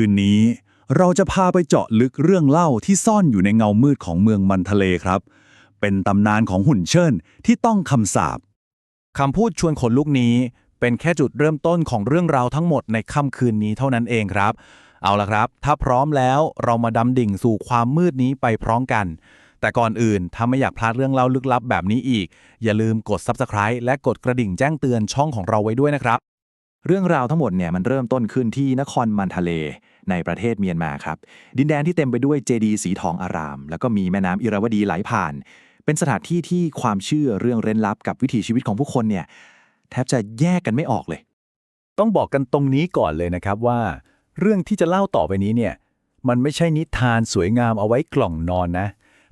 คืนนี้ เราจะพาไปเจาะลึกเรื่องเล่าที่ซ่อนอยู่ในเงามืดของเมืองมันทะเลครับ เป็นตำนานของหุ่นเชิญที่ต้องคำสาปคำพูดชวนขนลุกนี้ เป็นแค่จุดเริ่มต้นของเรื่องราวทั้งหมดในค่ำคืนนี้เท่านั้นเองครับ เอาละครับ ถ้าพร้อมแล้วเรามาดำดิ่งสู่ความมืดนี้ไปพร้อมกัน แต่ก่อนอื่นถ้าไม่อยากพลาดเรื่องเล่าลึกลับแบบนี้อีก อย่าลืมกด Subscribe และกดกระดิ่งแจ้งเตือนช่องของเราไว้ด้วยนะครับ เรื่องราวทั้งหมดเนี่ยมันเริ่มต้นขึ้นที่นครมันทะเล ในประเทศเมียนมาครับ ดินแดนที่เต็มไปด้วยเจดีย์สีทองอาราม แล้วก็มีแม่น้ำอิราวดีไหลผ่าน เป็นสถานที่ที่ความเชื่อเรื่องเร้นลับกับวิถีชีวิตของผู้คนเนี่ยแทบจะแยกกันไม่ออกเลย ต้องบอกกันตรงนี้ก่อนเลยนะครับว่า เรื่องที่จะเล่าต่อไปนี้เนี่ยมันไม่ใช่นิทานสวยงามเอาไว้กล่องนอนนะ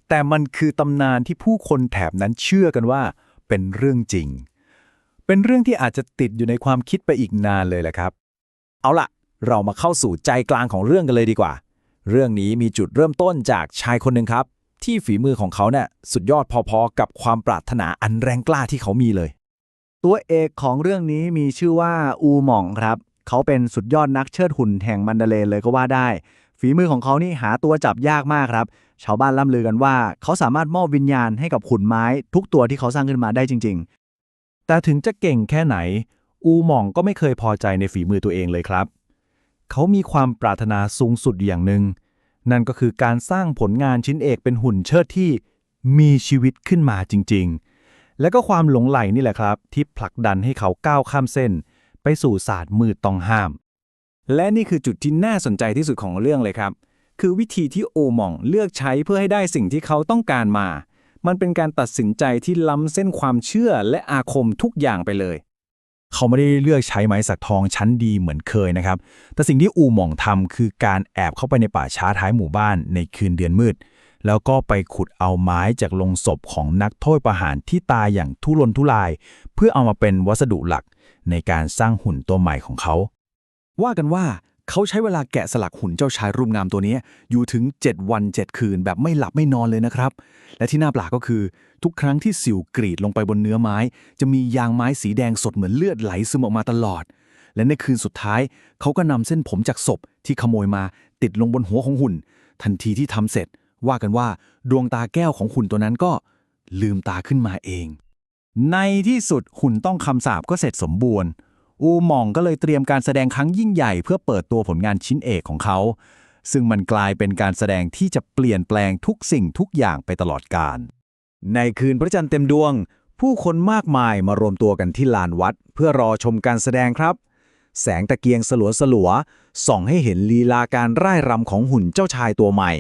แต่มันคือตำนานที่ผู้คนแถบนั้นเชื่อกันว่า เป็นเรื่องจริง เป็นเรื่องที่อาจจะติดอยู่ในความคิดไปอีกนานเลยแหละครับ เอาล่ะ เรามาเข้าสู่ใจกลางของเรื่องกันเลยดีกว่า เรื่องนี้มีจุดเริ่มต้นจากชายคนหนึ่งครับ ที่ฝีมือของเขาเนี่ยสุดยอดพอๆ กับความปรารถนาอันแรงกล้าที่เขามีเลย ตัวเอกของเรื่องนี้มีชื่อว่าอูหม่องครับ เขาเป็นสุดยอดนักเชิดหุ่นแห่งมันเดเลเลยก็ว่าได้ ฝีมือของเขานี่หาตัวจับยากมากครับ ชาวบ้านล่ำลือกันว่า เขาสามารถมอบวิญญาณให้กับหุ่นไม้ ทุกตัวที่เขาสร้างขึ้นมาได้จริง ๆ แต่ถึงจะเก่งแค่ไหน อูหม่องก็ไม่เคยพอใจในฝีมือตัวเองเลยครับ เขามีความปรารถนาสูงสุดอย่างหนึ่ง นั่นก็คือการสร้างผลงานชิ้นเอกเป็นหุ่นเชิดที่มีชีวิตขึ้นมาจริง ๆ และก็ความหลงใหลนี่แหละครับ ที่ผลักดันให้เขาก้าวข้ามเส้น ไปสู่ศาสตร์มืดต้องห้าม และนี่คือจุดที่น่าสนใจที่สุดของเรื่องเลยครับ คือวิธีที่โอมองเลือกใช้เพื่อให้ได้สิ่งที่เขาต้องการมา มันเป็นการตัดสินใจที่ล้ำเส้นความเชื่อและอาคมทุกอย่างไปเลย เขาไม่ได้เลือกใช้ไม้สักทองชั้นดีเหมือนเคยนะครับ แต่สิ่งที่อูหม่องทำคือการแอบเข้าไปในป่าช้าท้ายหมู่บ้านในคืนเดือนมืด แล้วก็ไปขุดเอาไม้จากลงศพของนักโทษประหารที่ตายอย่างทุรนทุราย เพื่อเอามาเป็นวัสดุหลักในการสร้างหุ่นตัวใหม่ของเขา ว่ากันว่า เขาใช้เวลาแกะสลักหุ่นเจ้าชายรูปงามตัวนี้อยู่ถึง 7 วัน 7 คืน แบบไม่หลับไม่นอนเลยนะครับ และที่น่าแปลกก็คือ ทุกครั้งที่สิวกรีดลงไปบนเนื้อไม้ จะมียางไม้สีแดงสดเหมือนเลือดไหลซึมออกมาตลอด และในคืนสุดท้าย เขาก็นำเส้นผมจากศพที่ขโมยมาติดลงบนหัวของหุ่น ทันทีที่ทำเสร็จ ว่ากันว่าดวงตาแก้วของหุ่นตัวนั้นก็ ลืมตาขึ้นมาเอง ในที่สุดหุ่นต้องคำสาปก็เสร็จสมบูรณ์ อูหม่องก็เลยเตรียมการแสดงครั้งยิ่งใหญ่เพื่อเปิดตัวผลงานชิ้นเอกของเขา ซึ่งมันกลายเป็นการแสดงที่จะเปลี่ยนแปลงทุกสิ่งทุกอย่างไปตลอดกาลในคืนพระจันทร์เต็มดวง ผู้คนมากมายมารวมตัวกันที่ลานวัด เพื่อรอชมการแสดงครับ แสงตะเกียงสลัวสลัวส่องให้เห็นลีลาการร่ายรำของหุ่นเจ้าชายตัวใหม่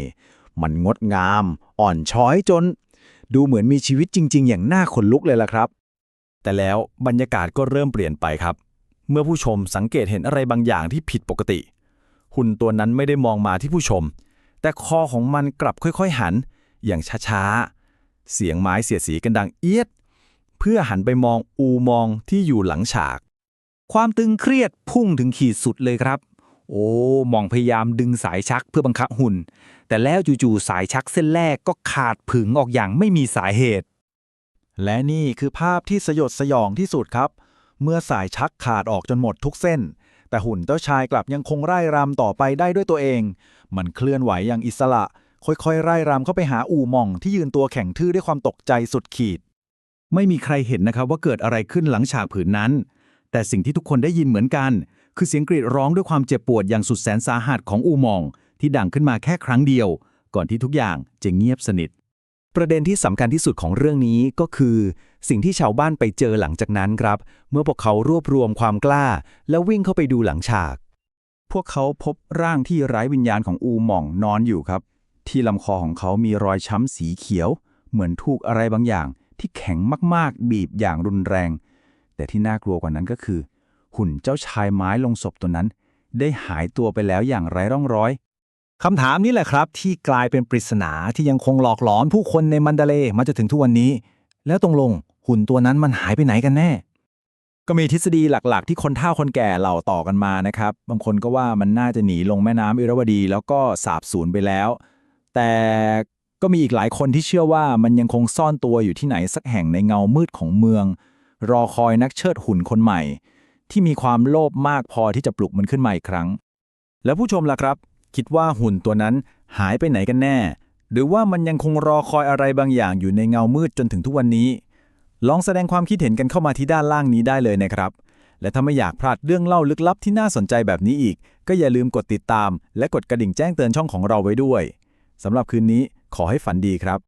มันงดงาม อ่อนช้อยจน ดูเหมือนมีชีวิตจริง ๆ อย่างน่าขนลุกเลยล่ะครับ แต่แล้วบรรยากาศก็เริ่มเปลี่ยนไปครับ เมื่อผู้ชมสังเกตเห็นอะไรบางอย่างที่ผิดปกติ หุ่นตัวนั้นไม่ได้มองมาที่ผู้ชม แต่คอของมันกลับค่อยๆหัน อย่างช้าๆ เสียงไม้เสียดสีกันดังเอียด เพื่อหันไปมองอูมองที่อยู่หลังฉาก ความตึงเครียดพุ่งถึงขีดสุดเลยครับ โอ้ มองพยายามดึงสายชักเพื่อบังคับหุ่น แต่แล้วจู่ๆสายชักเส้นแรกก็ขาดผึงออกอย่างไม่มีสาเหตุ และนี่คือภาพที่สยดสยองที่สุดครับ เมื่อสายชักขาดออกจนหมดทุกเส้น แต่หุ่นเจ้าชายกลับยังคงไร่รำต่อไปได้ด้วยตัวเอง มันเคลื่อนไหวอย่างอิสระ ค่อยๆ ไร่รำเข้าไปหาอู่มองที่ยืนตัวแข็งทื่อด้วยความตกใจสุดขีด ไม่มีใครเห็นนะครับว่าเกิดอะไรขึ้นหลังฉากผืนนั้น แต่สิ่งที่ทุกคนได้ยินเหมือนกัน คือเสียงกรีดร้องด้วยความเจ็บปวดอย่างสุดแสนสาหัสของอู่มอง ที่ดังขึ้นมาแค่ครั้งเดียว ก่อนที่ทุกอย่างจะเงียบสนิท ประเด็นที่สำคัญที่สุดของเรื่องนี้ก็คือ สิ่งที่ชาวบ้านไปเจอหลังจากนั้นครับ เมื่อพวกเขารวบรวมความกล้า แล้ววิ่งเข้าไปดูหลังฉาก พวกเขาพบร่างที่ไร้วิญญาณของอูหม่องนอนอยู่ครับ ที่ลำคอของเขามีรอยช้ำสีเขียว เหมือนถูกอะไรบางอย่างที่แข็งมากๆ บีบอย่างรุนแรง แต่ที่น่ากลัวกว่านั้นก็คือ หุ่นเจ้าชายไม้ลงศพตัวนั้น ได้หายตัวไปแล้วอย่างไร้ร่องรอย คำถามนี้แหละครับ ที่กลายเป็นปริศนาที่ยังคงหลอกหลอนผู้คนในมันดเลมาจนถึงทุกวันนี้ แล้วตรงลงหุ่นตัวนั้นมันหายไปไหนกันแน่ ก็มีทฤษฎีหลักๆ ที่คนเฒ่าคนแก่เหล่าต่อกันมานะครับ บางคนก็ว่ามันน่าจะหนีลงแม่น้ำอิราวดี แล้วก็สาบสูญไปแล้ว แต่ก็มีอีกหลายคนที่เชื่อว่ามันยังคงซ่อนตัวอยู่ที่ไหนสักแห่งในเงามืดของเมือง รอคอยนักเชิดหุ่นคนใหม่ ที่มีความโลภมากพอที่จะปลุกมันขึ้นมาอีกครั้ง แล้วผู้ชมล่ะครับ คิดว่าหุ่นตัวนั้นหายไปไหนกันแน่ หรือว่ามันยังคงรอคอยอะไรบางอย่างอยู่ในเงามืดจนถึงทุกวันนี้ ลองแสดงความคิดเห็นกันเข้ามาที่ด้านล่างนี้ได้เลยนะครับ และถ้าไม่อยากพลาดเรื่องเล่าลึกลับที่น่าสนใจแบบนี้อีก ก็อย่าลืมกดติดตาม และกดกระดิ่งแจ้งเตือนช่องของเราไว้ด้วยสำหรับคืนนี้ขอให้ฝันดีครับ